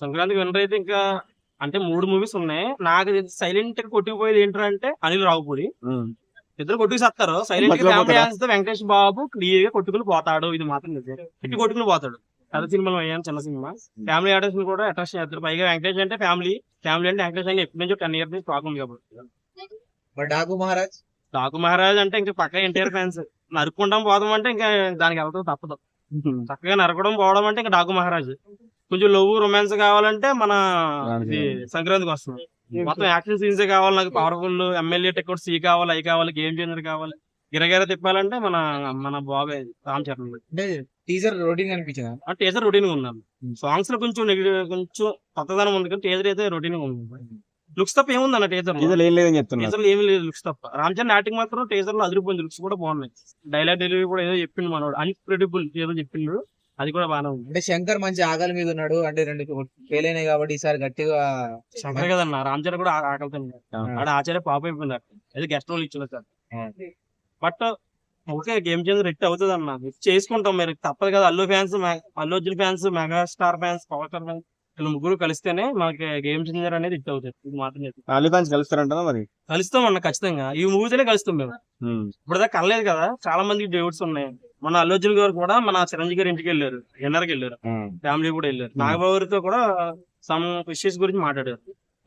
Sankranti winner అయితే ఇంకా అంటే మూడు మూవీస్ ఉన్నాయి. నాకు సైలెంట్గా కొట్టుకుపోయేది ఏంటంటే అనిల్ రావుపూడి. ఇద్దరు కొట్టుకు సత్తారు సైలెంట్గా వెంకటేష్ బాబు క్లియర్గా కొట్టుకుని పోతాడు. ఇది మాత్రం నిజం ఇట్టి కొట్టుకుని పోతాడు. పెద్ద సినిమాలో అయ్యాను చిన్న సినిమా. ఫ్యామిలీ ఆర్టిస్ట్ కూడా అట్రాక్షన్ చేస్తారు. పైగా వెంకటేష్ అంటే ఫ్యామిలీ ఫ్యామిలీ అంటే వెంకటేష్ అంటే ఎప్పటి నుంచో టెన్ ఇయర్స్ నుంచి ప్రాబ్లం కాబట్టి. డాకు మహారాజ్? డాకు మహారాజ్ అంటే ఇంకా పక్క ఎన్టీఆర్ ఫ్యాన్స్ నరుక్కుంటాం పోదాం అంటే ఇంకా దానికి వెళ్తాం తప్పదు. చక్కగా నరకడం పోవడం అంటే ఇంకా డాకు మహారాజ్. కొంచెం లవ్ రొమాన్స్ కావాలంటే మన ఇది సంక్రాంతికి వస్తుంది మొత్తం యాక్షన్ సీన్స్ కావాలి నాకు? పవర్ఫుల్ ఎమ్మెల్యే టికెట్ సి కావాలి అవి కావాలి గేమ్ చేంజర్ కావాలి. గిరగిర తిప్పాలంటే మన మన బాబాయ్ రామ్ చరణ్ అంటే టీజర్ రొటీన్ కనిపించింది? ఆ టీజర్ రొటీన్ ఉన్నాను సాంగ్స్లో కొంచెం కొంచెం కొత్తదనం ఉంది కానీ టీజర్ అయితే రొటీన్ ఉంది లుక్స్ తప్ప ఏముంది అన్న టీజర్ టీజర్ ఏమీ లేదు లుక్స్ తప్ప. రామ్ చరణ్ యాక్టింగ్ మాత్రం టీజర్లో అదిరిపోయింది. లుక్స్ కూడా బాగున్నాయి. డైలాగ్ డెలివరీ కూడా ఏదో చెప్పిండు మనోడు. అన్క్రెడిబుల్ ఏదో చెప్పిండు. అది కూడా బాగానే ఉంది. అంటే శంకర్ మంచి ఆకలి మీద ఉన్నాడు. అంటే రెండు ఫెయిల్ అయినాయి కాబట్టి ఈసారి గట్టిగా శంకర్ కదన్న రామ్ చరణ్ కూడా ఆకలితో ఉన్నాడు. ఆచార్య పాప అయిపోయింది అక్కడ. అది గెస్ట్ రోల్ ఇచ్చిన sir. But okay game changer అవుతుంది అన్న. హిట్ చేసుకుంటాం మరి. తప్పదు కదా. Allu fans Allu Arjun fans mega star fans power star fans వీళ్ళు ముగ్గురు కలిస్తేనే మనకి గేమ్ చేంజర్ అనేది హిట్ అవుతుంది. ఇది మాత్రం చెప్తాను. అల్లు ఫ్యాన్స్ కలుస్తారంట మరి? కలుస్తాం అన్న ఖచ్చితంగా. ఈ మూవీతోనే కలుస్తాం మేము. ఇప్పుడు దాకా కలలేదు కదా. చాలా మంది డేవిడ్స్ ఉన్నాయి. మన అల్లు అర్జున్ గారు కూడా మన చిరంజీవి గారి ఇంటికి వెళ్ళారు ఎన్నర్కి వెళ్ళారు. ఫ్యామిలీ కూడా వెళ్ళారు. నాగబాబుతో కూడా సమ్ ఇష్యూస్ గురించి మాట్లాడారు.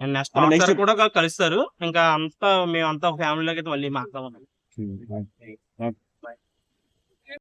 అండ్ నెక్స్ట్ next- కూడా కలుస్తారు. ఇంకా అంతా మేము అంతా ఫ్యామిలీలోకి అయితే మళ్ళీ మాట్లాడమని ఉమ్.